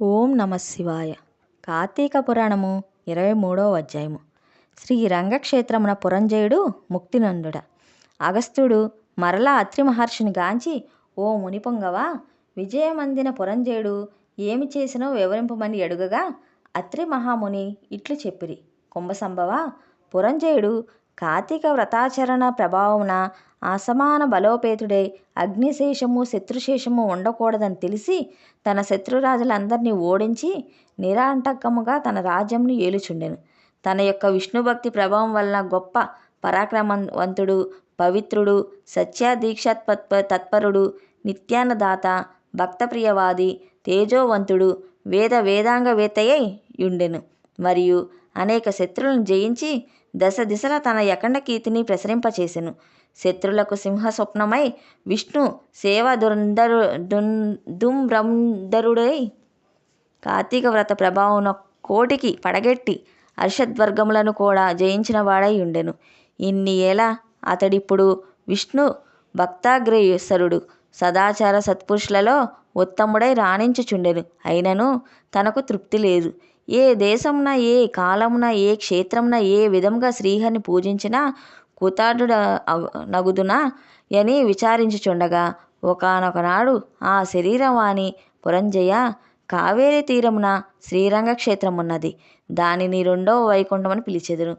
ఓం నమ శివాయ. కార్తీక పురాణము ఇరవై మూడవ అధ్యాయము. శ్రీ రంగక్షేత్రమున పురంజయుడు ముక్తినందుడ. అగస్త్యుడు మరలా అత్రి మహర్షిని గాంచి ఓ మునిపొంగవా విజయమందిన పురంజయుడు ఏమి చేసినో వివరింపమని ఎడుగగా అత్రి మహాముని ఇట్లు చెప్పిరి. కుంభసంభవ పురంజయుడు కార్తీక వ్రతాచరణ ప్రభావమున అసమాన బలోపేతుడై అగ్నిశేషము శత్రుశేషము ఉండకూడదని తెలిసి తన శత్రురాజులందరినీ ఓడించి నిరాంటకముగా తన రాజ్యంను ఏలుచుండెను. తన యొక్క విష్ణుభక్తి ప్రభావం వలన గొప్ప పరాక్రమవంతుడు పవిత్రుడు సత్యదీక్షత్ప తత్పరుడు నిత్యాన్నదాత భక్తప్రియవాది తేజోవంతుడు వేద వేదాంగవేత్తయై యుండెను. మరియు అనేక శత్రువులను జయించి దశ దిశల తన యకండ కీర్తిని ప్రసరింపచేసెను. శత్రులకు సింహ స్వప్నమై విష్ణు సేవ దురంధరు దుంబ్రంధరుడై కార్తీక వ్రత ప్రభావం కోటికి పడగెట్టి అర్షద్వర్గములను కూడా జయించిన వాడై ఉండెను. ఇన్ని ఏళ అతడిప్పుడు విష్ణు భక్తాగ్రేయసరుడు సదాచార సత్పురుషులలో ఉత్తముడై రాణించుచుండెను. అయినను తనకు తృప్తి లేదు. ఏ దేశమున ఏ కాలమున ఏ క్షేత్రమున ఏ విధంగా శ్రీహరిని పూజించినా కుతాటుడ నగుదునా అని విచారించుచుండగా ఒకనొకనాడు ఆ శరీరవాణి పురంజయ కావేరీ తీరమున శ్రీరంగ క్షేత్రమున్నది దానిని రెండవ వైకుంఠమని పిలిచెదరు.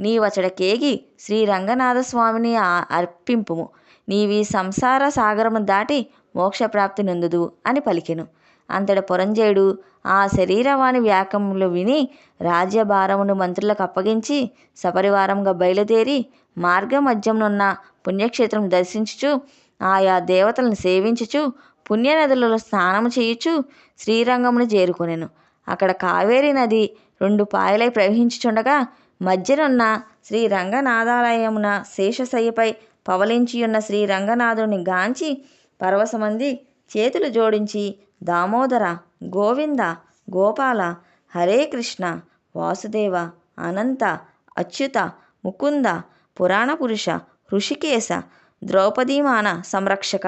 నీవచడకేగి శ్రీరంగనాథస్వామిని అర్పింపుము. నీవి సంసార సాగరము దాటి మోక్షప్రాప్తి నొందుదు అని పలికెను. అంతట పురంజయుడు ఆ శరీరవాణి వ్యాకములు విని రాజ్యభారమును మంత్రులకు అప్పగించి సపరివారంగా బయలుదేరి మార్గ మార్గమధ్యమునున్న పుణ్యక్షేత్రం దర్శించుచు ఆయా దేవతలను సేవించుచు పుణ్యనదులలో స్నానము చేయుచు శ్రీరంగమును చేరుకొనెను. అక్కడ కావేరీ నది రెండు పాయలై ప్రవహించుచుండగా మధ్యనున్న శ్రీ రంగనాథాలయమున శేషశయ్యపై పవలించియున్న శ్రీ రంగనాథుని గాంచి పరవశమంది చేతులు జోడించి దామోదర గోవింద గోపాల హరే కృష్ణ వాసుదేవ అనంత అచ్యుత ముకుంద పురాణ పురుష ఋషికేశ ద్రౌపదీమాన సంరక్షక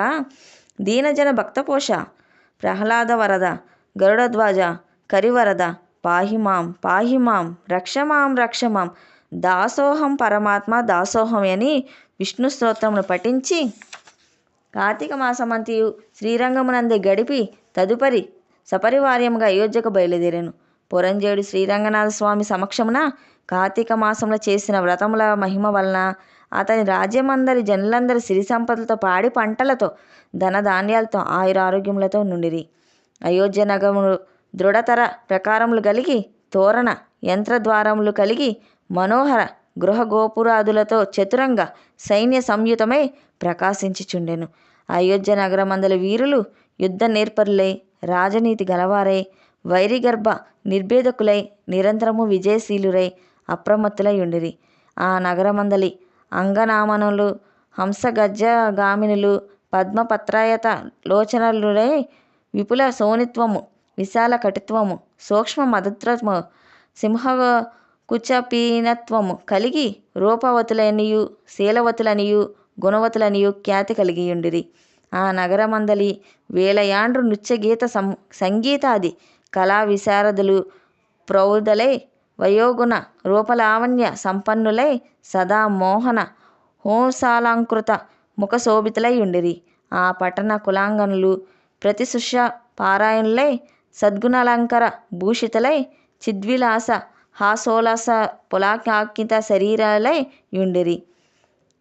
దీనజన భక్తపోష ప్రహ్లాద వరద గరుడధ్వజ కరివరద పాహిమాం పాహిమాం రక్షమాం రక్షమాం దాసోహం పరమాత్మ దాసోహం అని విష్ణు స్తోత్రమును పఠించి కార్తీక మాసమంతియు శ్రీరంగమునందే గడిపి తదుపరి సపరివార్యముగా అయోధ్యకు బయలుదేరాను. పురంజేడు శ్రీరంగనాథ స్వామి సమక్షమున కార్తీక మాసంలో చేసిన వ్రతముల మహిమ వలన అతని రాజ్యమందరి జనులందరి సిరి సంపదలతో పాడి పంటలతో ధనధాన్యాలతో ఆయురారోగ్యములతో నుండిరి. అయోధ్య నగములు దృఢతర ప్రకారములు కలిగి తోరణ యంత్రద్వారములు కలిగి మనోహర గృహ గోపురాదులతో చతురంగ సైన్య సంయుతమై ప్రకాశించుచుండెను. అయోధ్య నగరమందల వీరులు యుద్ధ నేర్పరులై రాజనీతి గలవారై వైరిగర్భ నిర్భేదకులై నిరంతరము విజయశీలురై అప్రమత్తులై ఉండిరి ఆ నగరమందలి అంగనామనులు హంసగజగామినులు పద్మపత్రాయత లోచనలుడై విపుల సోనిత్వము విశాల కటిత్వము సూక్ష్మ మదత్వము సింహ కుచపీనత్వము కలిగి రూపవతులనియు శీలవతులనియు గుణవతులనియు ఖ్యాతి కలిగియుండిరి. ఆ నగరమందలి వేలయాండ్రు నృత్యగీత సం సంగీతాది కళా విశారదులు ప్రౌధలై వయోగుణ రూపలావణ్య సంపన్నులై సదా మోహన హోసాలంకృత ముఖశోభితులై ఉండిరి. ఆ పట్టణ కులాంగనులు ప్రతిశుష్య పారాయణులై సద్గుణాలంకర భూషితులై చిద్విలాస హాసోలాస పులాకాంకిత శరీరాలై యుండిరి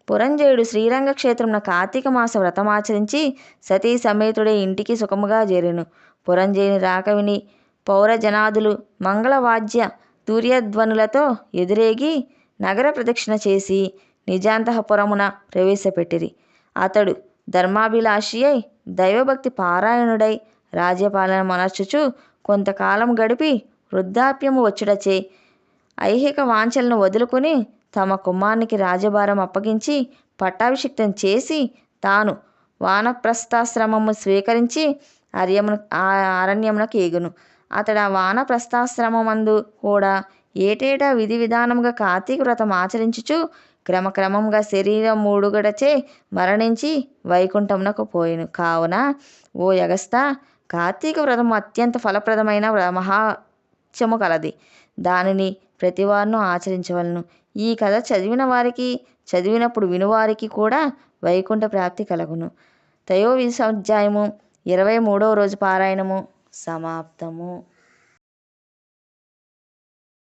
పురంజయుడు శ్రీరంగ క్షేత్రమున కార్తీక మాస వ్రతమాచరించి సతీ సమేతుడే ఇంటికి సుఖముగా చేరెను. పురంజయుని రాక విని పౌరజనాదులు మంగళవాద్య తూర్యధ్వనులతో ఎదురేగి నగర ప్రదక్షిణ చేసి నిజాంతఃపురమున ప్రవేశపెట్టిరి. అతడు ధర్మాభిలాషి అయి దైవభక్తి పారాయణుడై రాజ్యపాలన మనర్చుచు కొంతకాలం గడిపి వృద్ధాప్యము వచ్చుటచే ఐహిక వాంఛలను వదులుకుని తమ కుమారునికి రాజభారం అప్పగించి పట్టాభిషిక్తం చేసి తాను వానప్రస్థాశ్రమము స్వీకరించి అర్యమున అరణ్యమునకు ఎగును. అతడు ఆ వానప్రస్థాశ్రమమందు కూడా ఏటేటా విధి విధానముగా కార్తీక వ్రతం ఆచరించుచు క్రమక్రమంగా శరీరం మూడుగడచే మరణించి వైకుంఠమునకు పోయెను. కావున ఓ యగస్త కార్తీక వ్రతం అత్యంత ఫలప్రదమైన మహాత్యము కలది. దానిని ప్రతివారును ఆచరించవలను. ఈ కథ చదివిన వారికి చదివినప్పుడు వినువారికి కూడా వైకుంఠ ప్రాప్తి కలుగును. తయోవిశ అధ్యాయము ఇరవై మూడవ రోజు పారాయణము. సమాప్తము.